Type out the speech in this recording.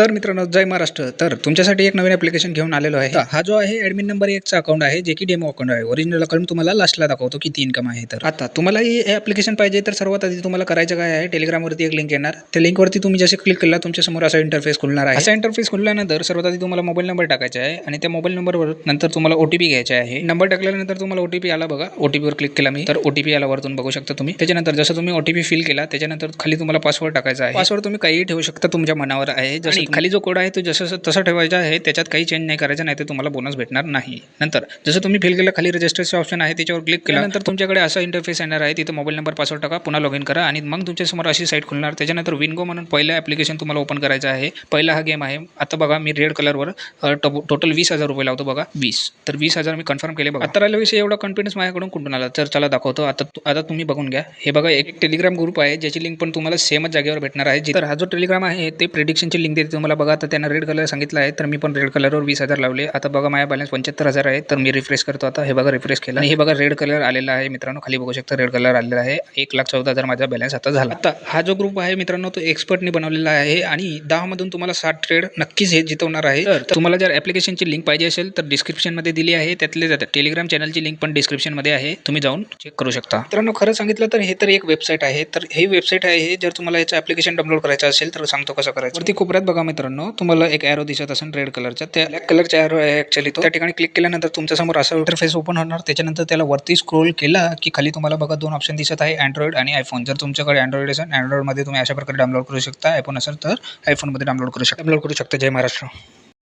तर मित्रांनो जय महाराष्ट्र. तर तुमच्यासाठी एक नवीन ॲप्लिकेशन घेऊन आलेलो आहे. हा जो आहे ॲडमिन नंबर एकचा अकाउंट आहे जे की डेमो अकाउंट आहे. ओरिजिनल अकाउंट तुम्हाला लास्टला दाखवतो किती इन्कम आहे तर. आता तुम्हाला हे ॲप्लिकेशन पाहिजे तर सर्वात आधी तुम्हाला करायचं काय आहे टेलिग्रामवरती एक लिंक येणार. त्या लिंकवरती तुम्ही जसे क्लिक केला तुमच्यासमोर असा इंटरफेस खुलणार आहे. असा इंटरफेस खुलल्यानंतर सर्वात आधी तुम्हाला मोबाईल नंबर टाकायचा आहे आणि त्या मोबाईल नंबरवर नंतर तुम्हाला ओ टी पी घ्यायचा आहे. नंबर टाकल्यानंतर तुम्हाला ओ टी पी आला बघा. ओ टी पीवर क्लिक केला मी. तर ओ टी पी आला वरतून बघू शकता तुम्ही. त्याच्यानंतर जसं तुम्ही ओ टी पी फिल केला त्याच्यानंतर खाली तुम्हाला पासवर्ड टाकायचा आहे. पासवर्ड तुम्ही काही ठेवू शकता तुमच्या मनावर आहे. जसं खाली जो कोड आहे तो जसं तसा ठेवायचा आहे त्याच्यात काही चेंज नाही करायचं नाही तर तुम्हाला बोनस भेटणार नाही. नंतर जसं तुम्ही फिल केलं खाली रजिस्टरचं ऑप्शन आहे त्याच्यावर क्लिक केल्यानंतर तुमच्याकडे असा इंटरफेस येणार आहे तिथं मोबाईल नंबर पासवर्ड टाका पुन्हा लॉग इन करा आणि मग तुमच्यासमोर अशी साईट खुलणार. त्याच्यानंतर विनगो म्हणून पहिलं ॲप्लिकेशन तुम्हाला ओपन करायचं आहे. पहिला हा गेम आहे. आता बघा मी रेड कलरवर टोटल वीस हजार रुपये लावतो बघा. वीस. तर वीस हजार मी कन्फर्म केले बघा. आता राहिला विषय एवढा कॉन्फिडन्स माझ्याकडून कुठून आला? तर चला दाखवतो. आता आता तुम्ही बघून घ्या. हे बघा एक टेलिग्राम ग्रुप आहे ज्याची लिंक पण तुम्हाला सेमच जागेवर भेटणार आहे. तर हा जो टेलिग्राम आहे ते प्रिडिक्शनची लिंक देते तुम्हाला बघा तर त्यांना रेड कलर सांगितलं आहे तर मी पण रेड कलरवर वीस हजार लावले. आता बघा माझ्या बॅलन्स पंच्याहत्तर हजार आहे तर मी रिफ्रेश करतो आता. हे बघा रिफ्रेश केलं. आणि हे बघा रेड कलर आलेला आहे मित्रांनो. खाली बघू शकता रेड कलर आलेला आहे. एक लाख चौदा हजार माझा बॅलन्स आता झाला. आता हा जो ग्रुप आहे मित्रांनो तो एक्सपर्टनी बनवलेला आहे आणि दहामधून तुम्हाला साठ ट्रेड नक्कीच हे जितवणार आहे. तर तुम्हाला जर ॲप्लिकेशनची लिंक पाहिजे असेल तर डिस्क्रिप्शनमध्ये दिली आहे. त्यातले जातात. टेलिग्राम चॅनलची लिंक पण डिस्क्रिप्शनमध्ये आहे. तुम्ही जाऊन चेक करू शकता. मित्रांनो खरं सांगितलं तर हे तर एक वेबसाईट आहे. तर ही वेबसाईट आहे जर तुम्हाला याचं ॲप्लिकेशन डाउनलोड करायचं असेल तर सांगतो कसं करायचं. वरती कोपऱ्यात बघा मित्रांनो तुम्हाला एक ॲरो दिसत असेल रेड कलरचा त्या ब्लॅक कलरचा ॲरो आहे ॲक्च्युली तो. त्या ठिकाणी क्लिक केल्यानंतर तुमच्यासमोर असं इंटरफेस ओपन होणार. त्याच्यानंतर त्याला वरती स्क्रोल केला की खाली तुम्हाला बघा दोन ऑप्शन दिसत आहे अँड्रॉइड आणि आयफोन जर तुमच्याकडे अँड्रॉइड असेल अँड्रॉइडमध्ये तुम्ही अशा प्रकारे डाउनलोड करू शकता. आयफोन असेल तर आयफोनमध्ये डाउनलोड करू शकता. डाउनलोड करू शकता. जय महाराष्ट्र.